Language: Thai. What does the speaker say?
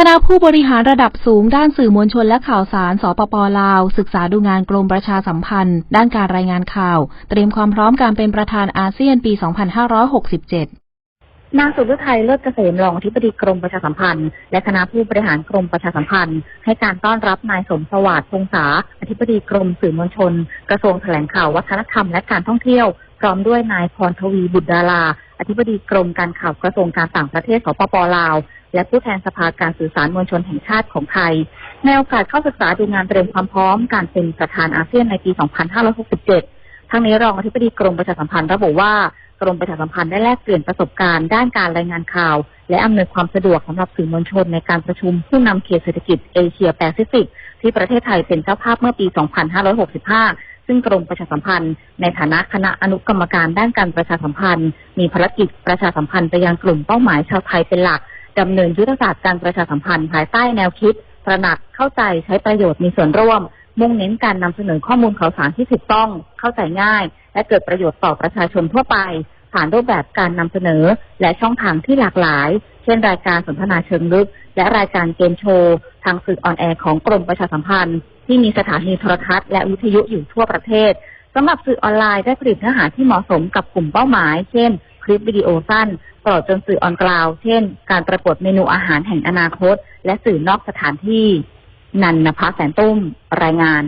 คณะผู้บริหารระดับสูงด้านสื่อมวลชนและข่าวสาร สปปลาว ศึกษาดูงานกรมประชาสัมพันธ์ ด้านการรายงานข่าว เตรียมความพร้อมการเป็นประธานอาเซียนปี 2567นางสุรุไทยเลิศเกษมรองอธิบดีกรมประชาสัมพันธ์ และคณะผู้บริหารกรมประชาสัมพันธ์ ให้การต้อนรับนายสมสวัสดิ์พงษาอธิบดีกรมสื่อมวลชน กระทรวงแถลงข่าววัฒนธรรมและการท่องเที่ยว พร้อมด้วยนายพรทวีบุตรดารา อธิบดีกรมการข่าวกระทรวงการต่างประเทศสปปลาว และผู้แทนสภาการสื่อสารมวลชนแห่งชาติของไทยในโอกาสเข้าศึกษาดูงานเตรียมความพร้อมการเป็นประธานอาเซียนในปี 2567 ทั้งนี้รองอธิบดีกรมประชาสัมพันธ์ระบุว่ากรมประชาสัมพันธ์ได้แลกเปลี่ยนประสบการณ์ด้านการรายงานข่าว และอำนวยความสะดวกสำหรับสื่อมวลชนในการประชุมผู้นำเขตเศรษฐกิจเอเชียแปซิฟิกที่ประเทศไทยเป็นเจ้าภาพเมื่อปี 2565 ซึ่งกรมประชาสัมพันธ์ ในฐานะคณะอนุกรรมการด้านการประชาสัมพันธ์ มีภารกิจประชาสัมพันธ์ไปยังกลุ่มเป้าหมายชาวไทยเป็นหลักดำเนินยุทธศาสตร์การประชาสัมพันธ์ภายใต้แนวคิดตระหนักเข้าใจใช้ประโยชน์มีส่วนร่วม มุ่งเน้นการนำเสนอข้อมูลข่าวสารที่ถูกต้อง เข้าใจง่าย และเกิดประโยชน์ต่อประชาชนทั่วไป ผ่านรูปแบบการนำเสนอ และช่องทางที่หลากหลาย เช่น รายการสนทนาเชิงลึก และรายการเกมโชว์ ทางสื่อออนแอร์ของกรมประชาสัมพันธ์ ที่มีสถานีโทรทัศน์และวิทยุอยู่ทั่วประเทศสำหรับสื่อออนไลน์ได้ผลิตเนื้อหาที่เหมาะสมกับกลุ่มเป้าหมาย เช่น คลิปวิดีโอสั้นตลอดจนสื่อออนกราวเช่น การประกวดเมนูอาหารแห่งอนาคต และสื่อนอกสถานที่ นันนภาแสนตุ้ม รายงาน